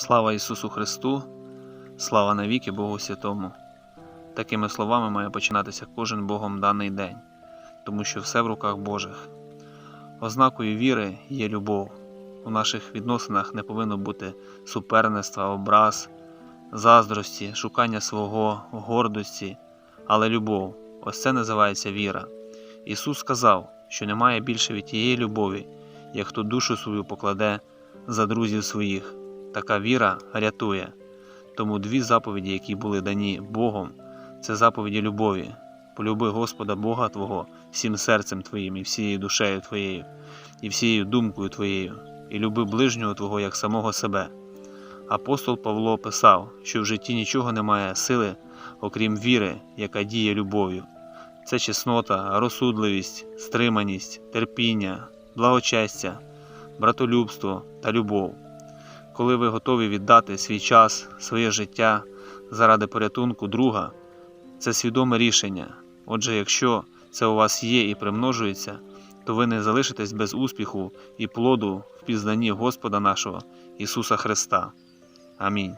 Слава Ісусу Христу, слава навіки Богу Святому. Такими словами має починатися кожен Богом даний день, тому що все в руках Божих. Ознакою віри є любов. У наших відносинах не повинно бути суперництва, образ, заздрості, шукання свого, гордості, але любов. Ось це називається віра. Ісус сказав, що немає більше від тієї любові, як хто душу свою покладе за друзів своїх. Така віра рятує. Тому дві заповіді, які були дані Богом, це заповіді любові. Полюби Господа Бога Твого всім серцем Твоїм, і всією душею Твоєю, і всією думкою Твоєю, і люби ближнього Твого як самого себе. Апостол Павло писав, що в житті нічого немає сили, окрім віри, яка діє любов'ю. Це чеснота, розсудливість, стриманість, терпіння, благочестя, братолюбство та любов. Коли ви готові віддати свій час, своє життя заради порятунку друга, це свідоме рішення. Отже, якщо це у вас є і примножується, то ви не залишитесь без успіху і плоду в пізнанні Господа нашого Ісуса Христа. Амінь.